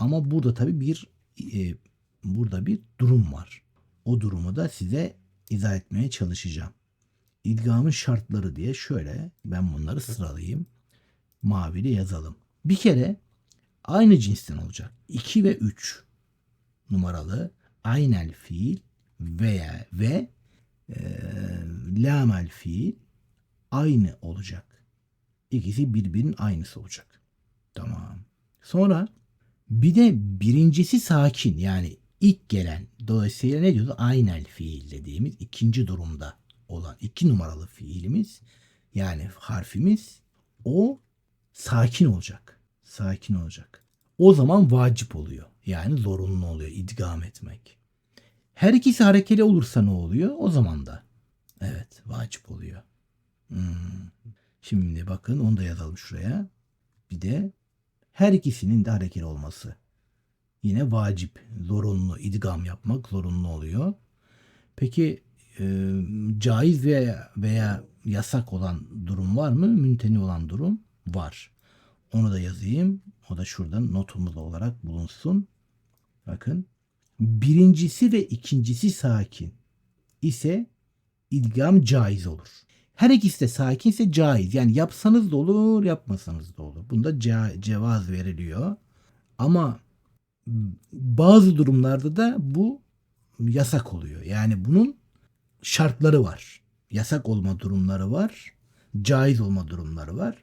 Ama burada tabii bir e, burada bir durum var. O durumu da size izah etmeye çalışacağım. İdgamın şartları diye şöyle ben bunları sıralayayım. Mavili yazalım. Bir kere aynı cinsten olacak. 2 ve 3 numaralı aynel fiil veya ve e, lamel fiil aynı olacak. İkisi birbirinin aynısı olacak. Tamam. Sonra bir de birincisi sakin yani ilk gelen dolayısıyla ne diyoruz? Aynel fiil dediğimiz ikinci durumda olan iki numaralı fiilimiz yani harfimiz o sakin olacak. Sakin olacak. O zaman vacip oluyor. Yani zorunlu oluyor idgam etmek. Her ikisi harekeli olursa ne oluyor? O zaman da evet vacip oluyor. Hmm. Şimdi bakın onu da yazalım şuraya. Bir de her ikisinin de harekeli olması. Yine vacip, zorunlu, idgam yapmak zorunlu oluyor. Peki e, caiz veya, veya yasak olan durum var mı? Münteni olan durum var. Onu da yazayım. O da şuradan notumuz olarak bulunsun. Bakın. Birincisi ve ikincisi sakin ise idgam caiz olur. Her ikisi de sakinse caiz. Yani yapsanız da olur, yapmasanız da olur. Bunda ce- cevaz veriliyor. Ama bazı durumlarda da bu yasak oluyor. Yani bunun şartları var. Yasak olma durumları var. Caiz olma durumları var.